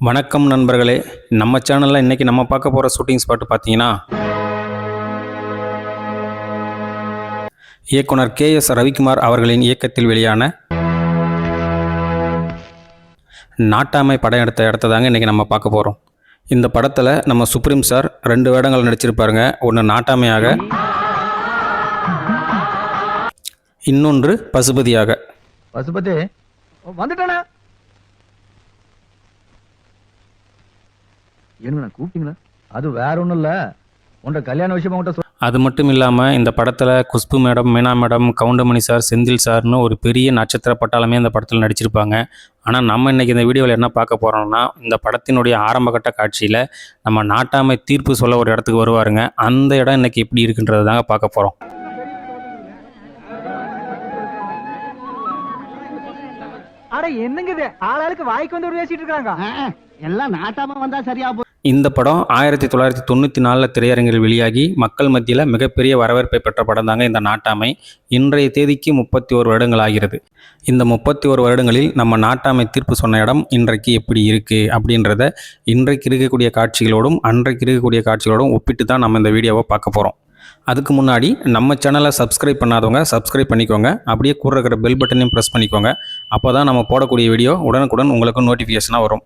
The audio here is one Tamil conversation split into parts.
வணக்கம் நண்பர்களே. நம்ம சேனலில் இன்றைக்கி நம்ம பார்க்க போகிற ஷூட்டிங் ஸ்பாட் பார்த்தீங்கன்னா இயக்குனர் கே எஸ் ரவிக்குமார் அவர்களின் இயக்கத்தில் வெளியான நாட்டாமை படம் எடுத்த இடத்த தாங்க இன்றைக்கி நம்ம பார்க்க போகிறோம் இந்த படத்தில் நம்ம சுப்ரீம் சார் ரெண்டு வேடங்கள் நடிச்சிருப்பாருங்க. ஒன்று நாட்டாமையாக இன்னொன்று பசுபதியாக. பசுபதி வந்துட்டானே? என்ன கூப்பிட்டீங்களா? அது வேற ஒண்ணும் இல்ல. உன்ட கல்யாண விஷயமா சொல் அது மட்டும் இல்லாமல் இந்த படத்தில் Khushbu madam Meena madam Goundamani sir Senthil சார்னு ஒரு பெரிய நட்சத்திர பட்டாளமே இந்த படத்தில் நடிச்சிருப்பாங்க. ஆனால் நம்ம இன்றைக்கி இந்த வீடியோவில் என்ன பார்க்க போகிறோம்னா இந்த படத்தினுடைய ஆரம்பகட்ட காட்சியில் நம்ம நாட்டாமை தீர்ப்பு சொல்ல ஒரு இடத்துக்கு வருவாருங்க. அந்த இடம் இன்றைக்கி எப்படி இருக்குன்றது தாங்க பார்க்க போகிறோம் அட என்னங்க இது? ஆளாளுக்கு வாய்க்கு வந்து பேசிட்டு இருக்காங்க. எல்லாம் நாட்டாம வந்தா சரியா இந்த படம் ஆயிரத்தி தொள்ளாயிரத்தி தொண்ணூற்றி நாலில் திரையரங்கில் வெளியாகி மக்கள் மத்தியில் மிகப்பெரிய வரவேற்பை பெற்ற படம் தாங்க இந்த நாட்டாமை. இன்றைய தேதிக்கு முப்பத்தி ஒரு வருடங்கள் ஆகிறது. இந்த முப்பத்தி ஒரு வருடங்களில் நம்ம நாட்டாமை தீர்ப்பு சொன்ன இடம் இன்றைக்கு எப்படி இருக்குது அப்படின்றத இன்றைக்கு இருக்கக்கூடிய காட்சிகளோடும் அன்றைக்கு இருக்கக்கூடிய காட்சிகளோடும் ஒப்பிட்டு தான் நம்ம இந்த வீடியோவை பார்க்க போகிறோம் அதுக்கு முன்னாடி நம்ம சேனலை சப்ஸ்கிரைப் பண்ணாதவங்க சப்ஸ்கிரைப் பண்ணிக்கோங்க. அப்படியே கூட இருக்கிற பெல் பட்டனையும் ப்ரெஸ் பண்ணிக்கோங்க. அப்போ தான் நம்ம போடக்கூடிய வீடியோ உடனுக்குடன் உங்களுக்கு நோட்டிஃபிகேஷனாக வரும்.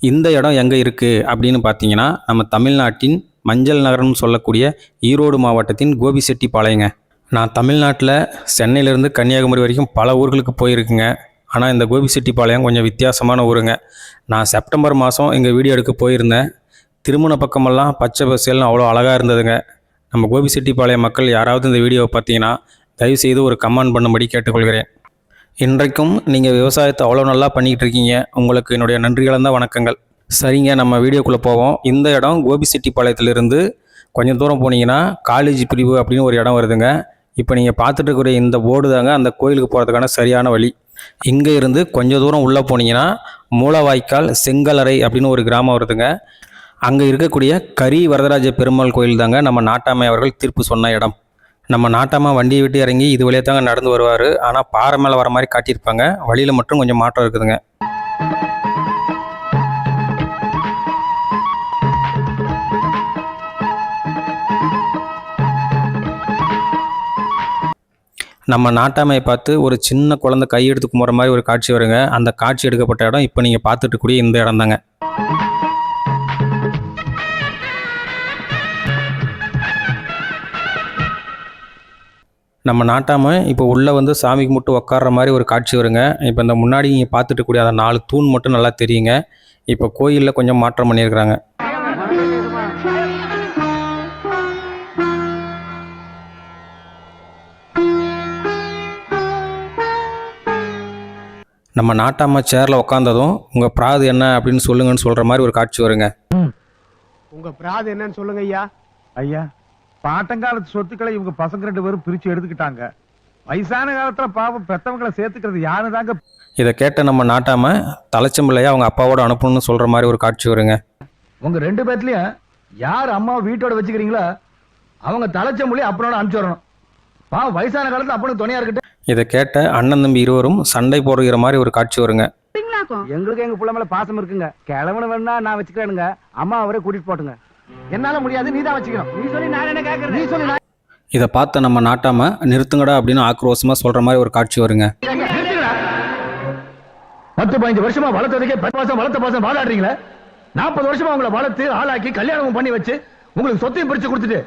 இந்த இடம் எங்கே இருக்குது அப்படின்னு பார்த்தீங்கன்னா நம்ம தமிழ்நாட்டின் மஞ்சள் நகரம்னு சொல்லக்கூடிய ஈரோடு மாவட்டத்தின் கோபிசெட்டிப்பாளையங்க. நான் தமிழ்நாட்டில் சென்னையிலேருந்து கன்னியாகுமரி வரைக்கும் பல ஊர்களுக்கு போயிருக்குங்க. ஆனால் இந்த கோபிசெட்டிப்பாளையம் கொஞ்சம் வித்தியாசமான ஊருங்க. நான் செப்டம்பர் மாதம் எங்கள் வீடியோ எடுக்க போயிருந்தேன். திருமண பக்கமெல்லாம் பச்சை பசேல்னு அவ்வளோ அழகாக இருந்ததுங்க. நம்ம கோபிசெட்டிப்பாளையம் மக்கள் யாராவது இந்த வீடியோவை பார்த்தீங்கன்னா தயவுசெய்து ஒரு கமெண்ட் பண்ணும்படி கேட்டுக்கொள்கிறேன். இன்றைக்கும் நீங்கள் விவசாயத்தை அவ்வளோ நல்லா பண்ணிக்கிட்டு இருக்கீங்க. உங்களுக்கு என்னுடைய நன்றி கலந்த வணக்கங்கள். சரிங்க நம்ம வீடியோக்குள்ளே போவோம். இந்த இடம் கோபிசெட்டிப்பாளையத்திலிருந்து கொஞ்சம் தூரம் போனீங்கன்னா காலேஜ் பிரிவு அப்படின்னு ஒரு இடம் வருதுங்க. இப்போ நீங்கள் பார்த்துட்டு இருக்கிற இந்த போர்டு தாங்க அந்த கோயிலுக்கு போகிறதுக்கான சரியான வழி. இங்கே இருந்து கொஞ்சம் தூரம் உள்ளே போனீங்கன்னா மூலவாய்க்கால் செங்கலறை அப்படின்னு ஒரு கிராமம் வருதுங்க. அங்கே இருக்கக்கூடிய கரி வரதராஜ பெருமாள் கோயில் தாங்க நம்ம நாட்டாமை அவர்கள் தீர்ப்பு சொன்ன இடம். நம்ம நாட்டாமா வண்டியை விட்டு இறங்கி இது வழியாக தாங்க நடந்து வருவார். ஆனால் பாறை மேலே வர மாதிரி காட்டியிருப்பாங்க. வழியில் மட்டும் கொஞ்சம் மாற்றம் இருக்குதுங்க. நம்ம நாட்டாமையை பார்த்து ஒரு சின்ன குழந்தை கையெடுத்து கும்புற மாதிரி ஒரு காட்சி வருங்க. அந்த காட்சி எடுக்கப்பட்ட இடம் இப்போ நீங்கள் பார்த்துட்டு கூடிய இந்த இடம் தாங்க நம்ம நாட்டாம இப்போ உள்ளே வந்து சாமி கும்பிட்டு உட்கார்ற மாதிரி ஒரு காட்சி வருங்க. இப்போ இந்த முன்னாடி நீங்கள் பார்த்துட்டு கூடிய அந்த நாலு தூண் மட்டும் நல்லா தெரியுங்க. இப்போ கோயிலில் கொஞ்சம் மாற்றம் பண்ணியிருக்கிறாங்க. நம்ம நாட்டாம சேரில் உட்காந்ததும் உங்கள் பிராது என்ன அப்படின்னு சொல்லுங்கன்னு சொல்கிற மாதிரி ஒரு காட்சி வருங்க. உங்க பிராது என்னன்னு சொல்லுங்க ஐயா. ஐயா பாட்டங்காலத்து சொத்துக்களை இவங்க பசங்க ரெண்டு பேரும் பிரிச்சு எடுத்துக்கிட்டாங்க. வயசான காலத்துல பாவம் பெத்தவங்களை சேர்த்துக்கிறது யாரு தாங்க இதை கேட்ட நம்ம நாட்டாம தலைச்சம்பிள்ளையா அவங்க அப்பாவோட அனுப்பணும்னு சொல்கிற மாதிரி ஒரு காட்சி வருங்க. உங்க ரெண்டு பேர்லயும் யார் அம்மாவை வீட்டோட வச்சுக்கிறீங்களோ அவங்க தலைச்ச மொழி அப்பனோட அனுப்பிச்சு வரணும் பாவம் வயசான காலத்துல அப்பனுக்கு துணையா இருக்கட்டும். இதை கேட்ட அண்ணன் தம்பி இருவரும் சண்டை போடுகிற மாதிரி ஒரு காட்சி வருங்க. எங்களுக்கு எங்க புள்ள மேல பாசம் இருக்குங்க. கிழவனு வேணா நான் வச்சுக்கிறேனுங்க. அம்மா அவரே கூட்டிட்டு போட்டுங்க. என்னால முடியாது நீ தான் வச்சுக்கணும். நீ சொல்லி நான் என்ன கேக்குறேன் நீ சொல்லி நான் இதை பார்த்த நம்ம நாட்டாம நிறுத்துங்கடா அப்படின்னு ஆக்ரோஷமாக சொல்கிற மாதிரி ஒரு காட்சி வருங்க. பத்து பதினஞ்சு வருஷமா வளர்த்ததுக்கே பத்து மாசம் வளர்த்த பாசம் வாழாடுறீங்களே நாற்பது வருஷமா உங்களை வளர்த்து ஆளாக்கி கல்யாணம் பண்ணி வச்சு உங்களுக்கு சொத்தையும் பிரிச்சு கொடுத்துட்டு.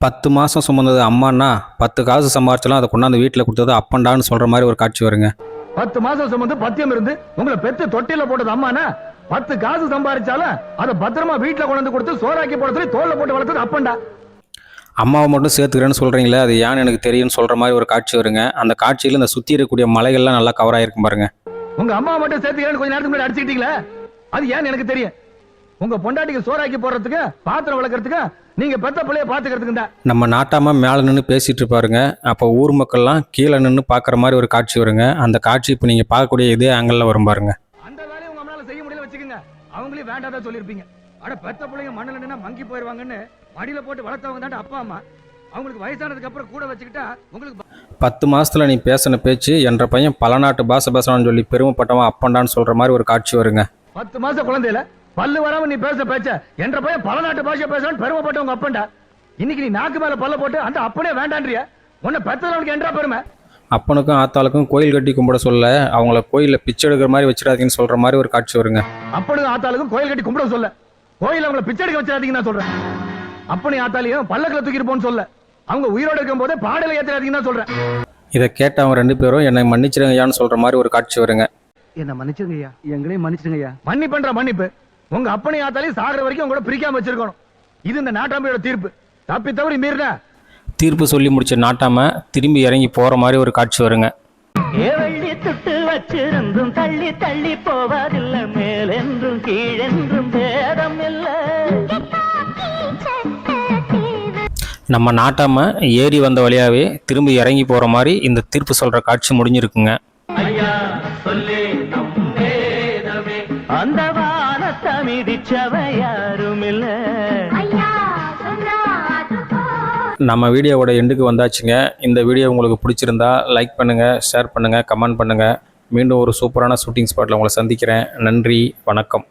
பத்து மாதம் சுமந்தது அம்மானா பத்து காசு சம்பாரிச்சாலும் அதை கொண்டாந்து வீட்டில் கொடுத்தது அப்பண்டான்னு சொல்கிற மாதிரி ஒரு காட்சி வருங்க. பத்து மாசம் சுமந்து பத்தியம் இருந்து உங்களை பெத்து தொட்டில போட்டது அம்மானா பத்து காசு சம்பாரிச்சாலும் அதை பத்திரமா வீட்டுல கொண்டு வந்து கொடுத்து சோறாக்கி போட சொல்லி தோல்ல போட்டு வளர்த்தது அப்பண்டா அம்மாவை மட்டும் சேர்த்துக்கிறேன்னு சொல்கிறீங்களே அது ஏன்னு எனக்கு தெரியும்னு சொல்கிற மாதிரி ஒரு காட்சி வருங்க. அந்த காட்சியில் இந்த சுற்றி இருக்கக்கூடிய மலைகள்லாம் நல்லா கவர் ஆகிருக்கும் பாருங்க. உங்க அம்மா மட்டும் சேர்த்துக்கிறேன்னு கொஞ்ச நேரத்துக்கு முன்னாடி அடிச்சுக்கிட்டீங்களே? அது ஏன்னு எனக்கு தெரியும்? உங்க பொண்டாட்டிக்கு சோறாக்கி போடுறதுக்கு பாத்திரம் வளர்க்கறதுக்கு நீங்க பெத்த பிள்ளைய பாத்துக்கிறதுக்கு நம்ம நாட்டாம மேலே நின்று பேசிகிட்டு இருப்பாருங்க. அப்போ ஊர் மக்கள்லாம் கீழே நின்று பார்க்குற மாதிரி ஒரு காட்சி வருங்க. அந்த காட்சி இப்போ நீங்கள் பார்க்கக்கூடிய இதே ஆங்கிளில் வரும் பாருங்க. அவங்களே வேண்டாதான் சொல்லிருப்பீங்க அட பெத்த பிள்ளைங்க மண்ணுல நின்னா மங்கி போயிருவாங்கன்னு மடியில போட்டு வளர்த்தவங்க தான் அப்பா அம்மா. அவங்களுக்கு வயசானதுக்கு அப்புறம் கூட வச்சுக்கிட்டா உங்களுக்கு பத்து மாசத்துல நீ பேசின பேச்சு என்ற பையன் பல நாட்டு பாச பேசணும்னு சொல்லி பெருமைப்பட்டவன் அப்பண்டான்னு சொல்கிற மாதிரி ஒரு காட்சி வருங்க. பத்து மாச குழந்தையில பல்லு வராம நீ பேச பேச்ச என்ற பையன் பல நாட்டு பாஷை பேசுறான்னு பெருமைப்பட்ட உங்க அப்பன்டா. இன்னைக்கு நீ நாக்கு மேல பல்ல போட்டு அந்த அப்பனே வேண்டான்றிய. உன்னை பெத்தவனுக்கு என்றா பெருமை? அப்பனுக்கும் ஆத்தாளுக்கும் கோயில் கட்டி கும்பிட சொல்ல அவங்கள கோயிலில் பிச்சை எடுக்கிற மாதிரி வச்சிடாதீங்கன்னு சொல்கிற மாதிரி ஒரு காட்சி வருங்க. அப்பனுக்கும் ஆத்தாளுக்கும் கோயில் கட்டி கும்பிட சொல்ல. கோயில் அவங்கள பிச்சை எடுக்க வச்சிடாதீங்க நான் சொல்றேன். அப்பனி ஆத்தாலையும் பல்லக்கில் தூக்கிட்டு போன்னு சொல்ல. அவங்க உயிரோட இருக்கும் போதே பாடலை ஏத்துறாதீங்கன்னு தான் சொல்றேன். இதை கேட்ட அவங்க ரெண்டு பேரும் என்னை மன்னிச்சிடுங்கய்யான்னு சொல்கிற மாதிரி ஒரு காட்சி வருங்க. என்ன மன்னிச்சிருங்க ஐயா எங்களையும் மன்னிச்சிருங்க ஐயா மன்னிப்பன்ற மன்னிப்பு உங்க அப்பனை ஆத்தாலையும் சாகிற வரைக்கும் உங்களோட பிரிக்காம வச்சிருக்கணும். இது இந்த நாட்டாமையோட தீர்ப்பு. தப்பி தவறி மீறின தீர்ப்பு சொல்லி முடிச்ச நாட்டாம திரும்பி இறங்கி போகிற மாதிரி ஒரு காட்சி வருங்க. ஏவள்ளி துட்டு வச்சிருந்தும் தள்ளி தள்ளி போவதில்லை மேலென்றும் கீழென்றும் பேதம் இல்லை நம்ம நாட்டாம ஏறி வந்த வழியாவே திரும்பி இறங்கி போகிற மாதிரி இந்த தீர்ப்பு சொல்கிற காட்சி முடிஞ்சிருக்குங்க. அந்த வானத்தை மிதிச்சவ நம்ம வீடியோவோட எண்டுக்கு வந்தாச்சுங்க. இந்த வீடியோ உங்களுக்கு பிடிச்சிருந்தா லைக் பண்ணுங்கள் ஷேர் பண்ணுங்கள் கமெண்ட் பண்ணுங்கள் மீண்டும் ஒரு சூப்பரான ஷூட்டிங் ஸ்பாட்டில் உங்களை சந்திக்கிறேன். நன்றி வணக்கம்.